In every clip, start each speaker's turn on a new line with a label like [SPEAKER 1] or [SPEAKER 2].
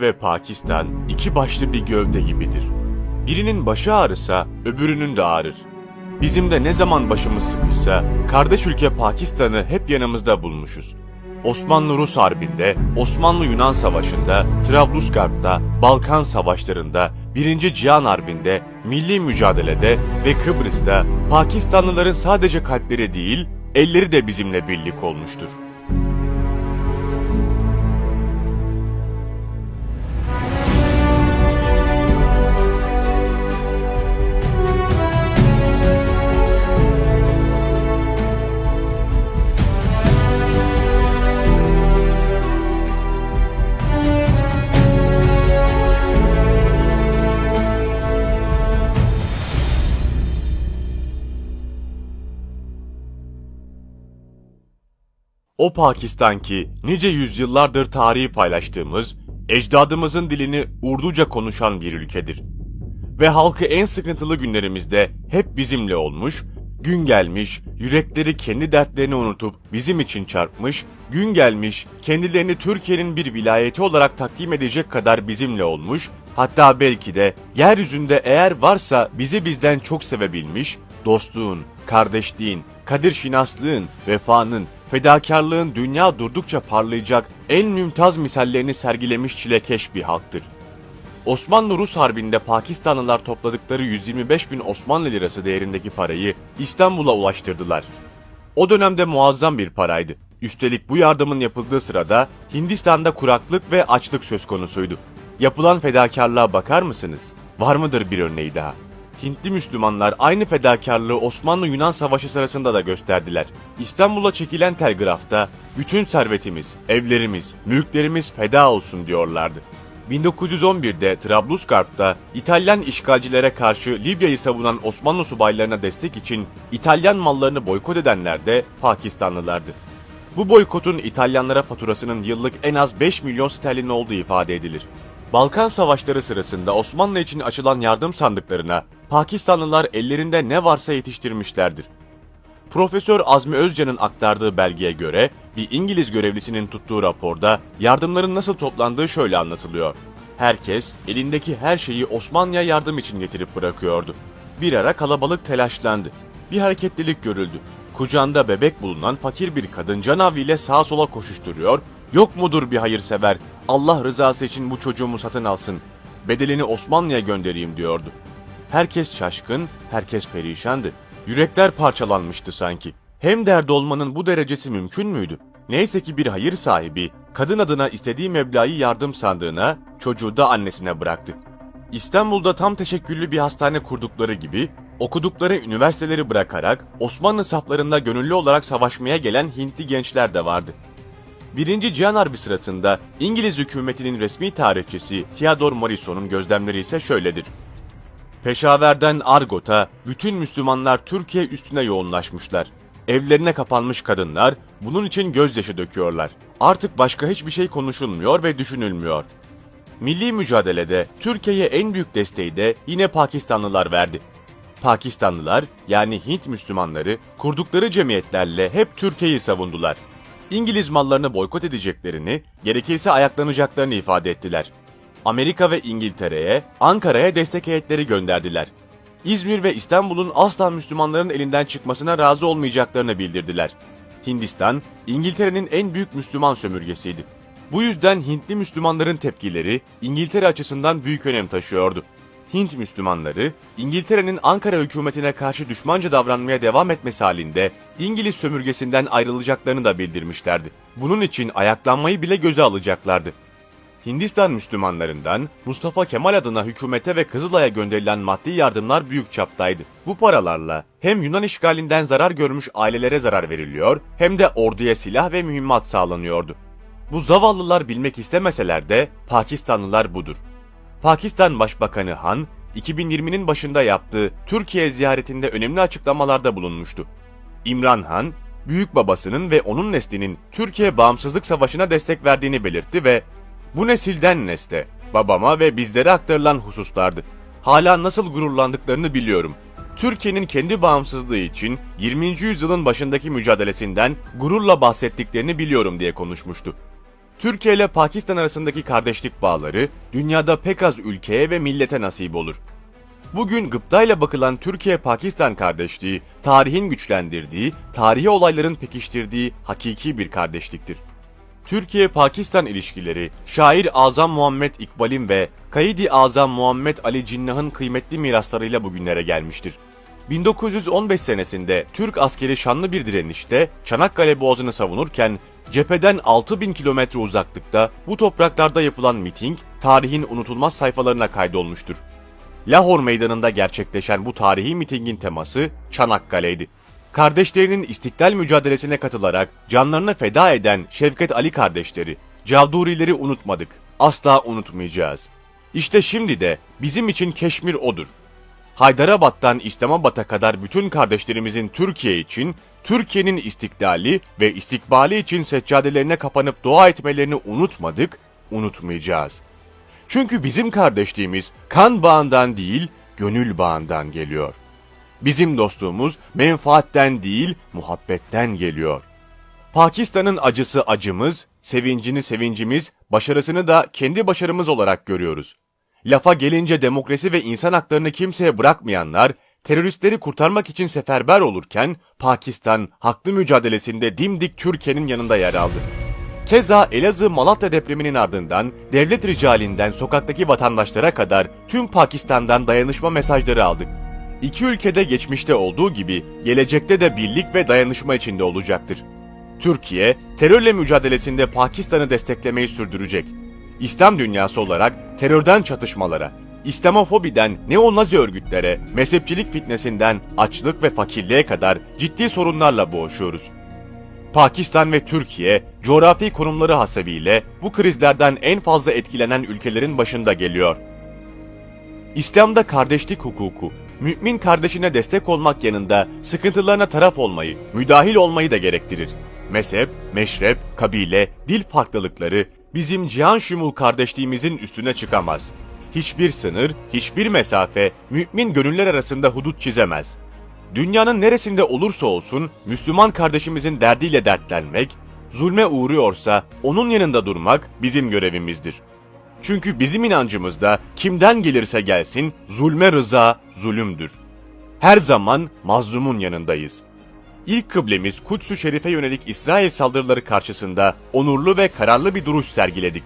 [SPEAKER 1] ve Pakistan iki başlı bir gövde gibidir. Birinin başı ağrısa öbürünün de ağrır. Bizim de ne zaman başımız sıkışsa kardeş ülke Pakistan'ı hep yanımızda bulmuşuz. Osmanlı-Rus Harbi'nde, Osmanlı-Yunan Savaşı'nda, Trablusgarp'ta, Balkan Savaşları'nda, 1. Cihan Harbi'nde, milli mücadelede ve Kıbrıs'ta Pakistanlıların sadece kalpleri değil, elleri de bizimle birlik olmuştur. O Pakistan ki nice yüzyıllardır tarihi paylaştığımız, ecdadımızın dilini Urduca konuşan bir ülkedir. Ve halkı en sıkıntılı günlerimizde hep bizimle olmuş, gün gelmiş, yürekleri kendi dertlerini unutup bizim için çarpmış, gün gelmiş, kendilerini Türkiye'nin bir vilayeti olarak takdim edecek kadar bizimle olmuş, hatta belki de yeryüzünde eğer varsa bizi bizden çok sevebilmiş, dostluğun, kardeşliğin, kadir şinaslığın, vefanın, fedakarlığın dünya durdukça parlayacak en mümtaz misallerini sergilemiş çilekeş bir halktır. Osmanlı-Rus Harbi'nde Pakistanlılar topladıkları 125 bin Osmanlı lirası değerindeki parayı İstanbul'a ulaştırdılar. O dönemde muazzam bir paraydı. Üstelik bu yardımın yapıldığı sırada Hindistan'da kuraklık ve açlık söz konusuydu. Yapılan fedakarlığa bakar mısınız? Var mıdır bir örneği daha? Hintli Müslümanlar aynı fedakarlığı Osmanlı-Yunan Savaşı sırasında da gösterdiler. İstanbul'a çekilen telgrafta bütün servetimiz, evlerimiz, mülklerimiz feda olsun diyorlardı. 1911'de Trablusgarp'ta İtalyan işgalcilere karşı Libya'yı savunan Osmanlı subaylarına destek için İtalyan mallarını boykot edenler de Pakistanlılardı. Bu boykotun İtalyanlara faturasının yıllık en az 5 milyon sterlin olduğu ifade edilir. Balkan Savaşları sırasında Osmanlı için açılan yardım sandıklarına Pakistanlılar ellerinde ne varsa yetiştirmişlerdir. Profesör Azmi Özcan'ın aktardığı belgeye göre bir İngiliz görevlisinin tuttuğu raporda yardımların nasıl toplandığı şöyle anlatılıyor. Herkes elindeki her şeyi Osmanlı'ya yardım için getirip bırakıyordu. Bir ara kalabalık telaşlandı. Bir hareketlilik görüldü. Kucağında bebek bulunan fakir bir kadın canavliyle sağa sola koşuşturuyor. Yok mudur bir hayırsever? Allah rızası için bu çocuğumu satın alsın. Bedelini Osmanlı'ya göndereyim diyordu. Herkes şaşkın, herkes perişandı. Yürekler parçalanmıştı sanki. Hem derdi olmanın bu derecesi mümkün müydü? Neyse ki bir hayır sahibi, kadın adına istediği meblağı yardım sandığına, çocuğu da annesine bıraktı. İstanbul'da tam teşekküllü bir hastane kurdukları gibi, okudukları üniversiteleri bırakarak Osmanlı saflarında gönüllü olarak savaşmaya gelen Hintli gençler de vardı. Birinci Cihan Harbi sırasında İngiliz hükümetinin resmi tarihçisi Theodore Morrison'un gözlemleri ise şöyledir. Peşaverden Argot'a bütün Müslümanlar Türkiye üstüne yoğunlaşmışlar. Evlerine kapanmış kadınlar bunun için gözyaşı döküyorlar. Artık başka hiçbir şey konuşulmuyor ve düşünülmüyor. Milli mücadelede Türkiye'ye en büyük desteği de yine Pakistanlılar verdi. Pakistanlılar yani Hint Müslümanları kurdukları cemiyetlerle hep Türkiye'yi savundular. İngiliz mallarını boykot edeceklerini, gerekirse ayaklanacaklarını ifade ettiler. Amerika ve İngiltere'ye, Ankara'ya destek heyetleri gönderdiler. İzmir ve İstanbul'un asla Müslümanların elinden çıkmasına razı olmayacaklarını bildirdiler. Hindistan, İngiltere'nin en büyük Müslüman sömürgesiydi. Bu yüzden Hintli Müslümanların tepkileri İngiltere açısından büyük önem taşıyordu. Hint Müslümanları, İngiltere'nin Ankara hükümetine karşı düşmanca davranmaya devam etmesi halinde İngiliz sömürgesinden ayrılacaklarını da bildirmişlerdi. Bunun için ayaklanmayı bile göze alacaklardı. Hindistan Müslümanlarından Mustafa Kemal adına hükümete ve Kızılay'a gönderilen maddi yardımlar büyük çaptaydı. Bu paralarla hem Yunan işgalinden zarar görmüş ailelere zarar veriliyor hem de orduya silah ve mühimmat sağlanıyordu. Bu zavallılar bilmek istemeseler de Pakistanlılar budur. Pakistan Başbakanı Han, 2020'nin başında yaptığı Türkiye ziyaretinde önemli açıklamalarda bulunmuştu. İmran Han, büyük babasının ve onun neslinin Türkiye Bağımsızlık Savaşı'na destek verdiğini belirtti ve bu nesilden nesle, babama ve bizlere aktarılan hususlardı. Hala nasıl gururlandıklarını biliyorum. Türkiye'nin kendi bağımsızlığı için 20. yüzyılın başındaki mücadelesinden gururla bahsettiklerini biliyorum diye konuşmuştu. Türkiye ile Pakistan arasındaki kardeşlik bağları dünyada pek az ülkeye ve millete nasip olur. Bugün gıptayla bakılan Türkiye-Pakistan kardeşliği, tarihin güçlendirdiği, tarihi olayların pekiştirdiği hakiki bir kardeşliktir. Türkiye-Pakistan ilişkileri, şair Azam Muhammed İkbal'in ve Kaidi Azam Muhammed Ali Cinnah'ın kıymetli miraslarıyla bugünlere gelmiştir. 1915 senesinde Türk askeri şanlı bir direnişte Çanakkale Boğazı'nı savunurken cepheden 6000 kilometre uzaklıkta bu topraklarda yapılan miting tarihin unutulmaz sayfalarına kaydolmuştur. Lahor Meydanı'nda gerçekleşen bu tarihi mitingin teması Çanakkale'ydi. Kardeşlerinin istiklal mücadelesine katılarak canlarını feda eden Şevket Ali kardeşleri, Cavdurileri unutmadık, asla unutmayacağız. İşte şimdi de bizim için Keşmir odur. Haydarabad'dan İslamabad'a kadar bütün kardeşlerimizin Türkiye için, Türkiye'nin istiklali ve istikbali için seccadelerine kapanıp dua etmelerini unutmadık, unutmayacağız. Çünkü bizim kardeşliğimiz kan bağından değil, gönül bağından geliyor. Bizim dostluğumuz menfaatten değil, muhabbetten geliyor. Pakistan'ın acısı acımız, sevincini sevincimiz, başarısını da kendi başarımız olarak görüyoruz. Lafa gelince demokrasi ve insan haklarını kimseye bırakmayanlar, teröristleri kurtarmak için seferber olurken, Pakistan haklı mücadelesinde dimdik Türkiye'nin yanında yer aldı. Keza Elazığ Malatya depreminin ardından devlet ricalinden sokaktaki vatandaşlara kadar tüm Pakistan'dan dayanışma mesajları aldık. İki ülkede geçmişte olduğu gibi gelecekte de birlik ve dayanışma içinde olacaktır. Türkiye, terörle mücadelesinde Pakistan'ı desteklemeyi sürdürecek. İslam dünyası olarak terörden çatışmalara, İslamofobiden neo-Nazi örgütlere, mezhepçilik fitnesinden açlık ve fakirliğe kadar ciddi sorunlarla boğuşuyoruz. Pakistan ve Türkiye coğrafi konumları hasebiyle bu krizlerden en fazla etkilenen ülkelerin başında geliyor. İslam'da kardeşlik hukuku, mümin kardeşine destek olmak yanında sıkıntılarına taraf olmayı, müdahil olmayı da gerektirir. Mezhep, meşrep, kabile, dil farklılıkları bizim cihan şumul kardeşliğimizin üstüne çıkamaz. Hiçbir sınır, hiçbir mesafe mümin gönüller arasında hudut çizemez. Dünyanın neresinde olursa olsun Müslüman kardeşimizin derdiyle dertlenmek, zulme uğruyorsa onun yanında durmak bizim görevimizdir. Çünkü bizim inancımızda kimden gelirse gelsin zulme rıza zulümdür. Her zaman mazlumun yanındayız. İlk kıblemiz Kuds-ü Şerif'e yönelik İsrail saldırıları karşısında onurlu ve kararlı bir duruş sergiledik.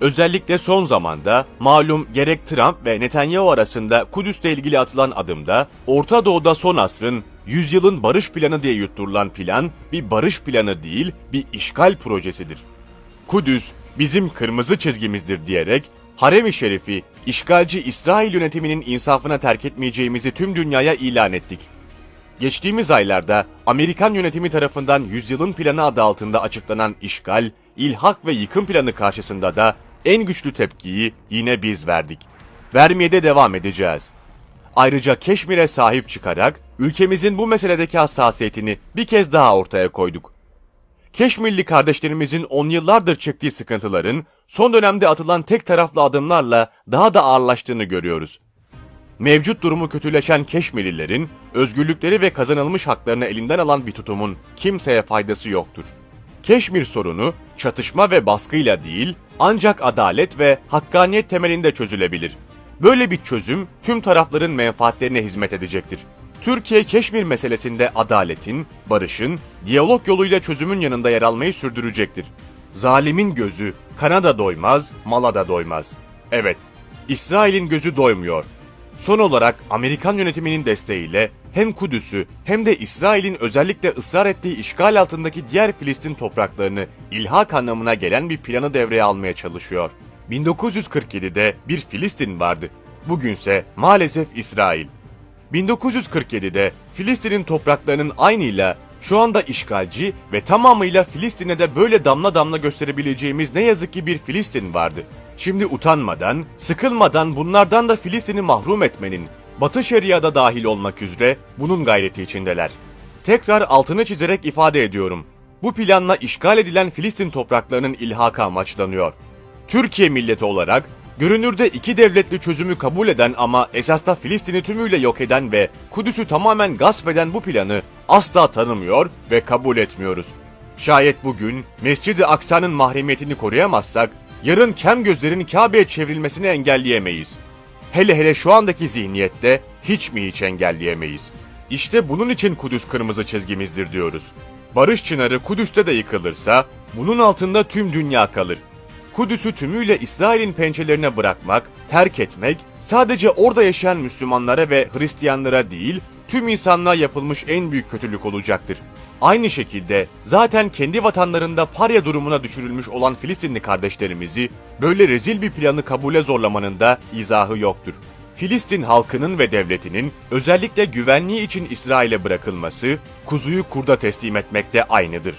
[SPEAKER 1] Özellikle son zamanda malum gerek Trump ve Netanyahu arasında Kudüs'le ilgili atılan adımda Orta Doğu'da son asrın yüzyılın barış planı diye yutturulan plan bir barış planı değil bir işgal projesidir. Kudüs bizim kırmızı çizgimizdir diyerek Harem-i Şerif'i işgalci İsrail yönetiminin insafına terk etmeyeceğimizi tüm dünyaya ilan ettik. Geçtiğimiz aylarda Amerikan yönetimi tarafından yüzyılın planı adı altında açıklanan işgal, ilhak ve yıkım planı karşısında da en güçlü tepkiyi yine biz verdik. Vermeye de devam edeceğiz. Ayrıca Keşmir'e sahip çıkarak ülkemizin bu meseledeki hassasiyetini bir kez daha ortaya koyduk. Keşmirli kardeşlerimizin on yıllardır çektiği sıkıntıların son dönemde atılan tek taraflı adımlarla daha da ağırlaştığını görüyoruz. Mevcut durumu kötüleşen Keşmirlilerin özgürlükleri ve kazanılmış haklarını elinden alan bir tutumun kimseye faydası yoktur. Keşmir sorunu çatışma ve baskıyla değil ancak adalet ve hakkaniyet temelinde çözülebilir. Böyle bir çözüm tüm tarafların menfaatlerine hizmet edecektir. Türkiye Keşmir meselesinde adaletin, barışın, diyalog yoluyla çözümün yanında yer almayı sürdürecektir. Zalimin gözü kana da doymaz, mala da doymaz. Evet, İsrail'in gözü doymuyor. Son olarak Amerikan yönetiminin desteğiyle hem Kudüs'ü hem de İsrail'in özellikle ısrar ettiği işgal altındaki diğer Filistin topraklarını ilhak anlamına gelen bir planı devreye almaya çalışıyor. 1947'de bir Filistin vardı. Bugünse maalesef İsrail. 1947'de Filistin'in topraklarının aynıyla şu anda işgalci ve tamamıyla Filistin'e de böyle damla damla gösterebileceğimiz ne yazık ki bir Filistin vardı. Şimdi utanmadan, sıkılmadan bunlardan da Filistin'i mahrum etmenin, Batı Şeria'da dahil olmak üzere bunun gayreti içindeler. Tekrar altını çizerek ifade ediyorum. Bu planla işgal edilen Filistin topraklarının ilhakı amaçlanıyor. Türkiye milleti olarak görünürde iki devletli çözümü kabul eden ama esasta Filistin'i tümüyle yok eden ve Kudüs'ü tamamen gasp eden bu planı asla tanımıyor ve kabul etmiyoruz. Şayet bugün Mescid-i Aksa'nın mahremiyetini koruyamazsak, yarın kem gözlerin Kabe'ye çevrilmesini engelleyemeyiz. Hele hele şu andaki zihniyette hiç mi hiç engelleyemeyiz. İşte bunun için Kudüs kırmızı çizgimizdir diyoruz. Barış çınarı Kudüs'te de yıkılırsa bunun altında tüm dünya kalır. Kudüs'ü tümüyle İsrail'in pençelerine bırakmak, terk etmek sadece orada yaşayan Müslümanlara ve Hristiyanlara değil, tüm insanlığa yapılmış en büyük kötülük olacaktır. Aynı şekilde zaten kendi vatanlarında parya durumuna düşürülmüş olan Filistinli kardeşlerimizi böyle rezil bir planı kabule zorlamanın da izahı yoktur. Filistin halkının ve devletinin özellikle güvenliği için İsrail'e bırakılması, kuzuyu kurda teslim etmekte aynıdır.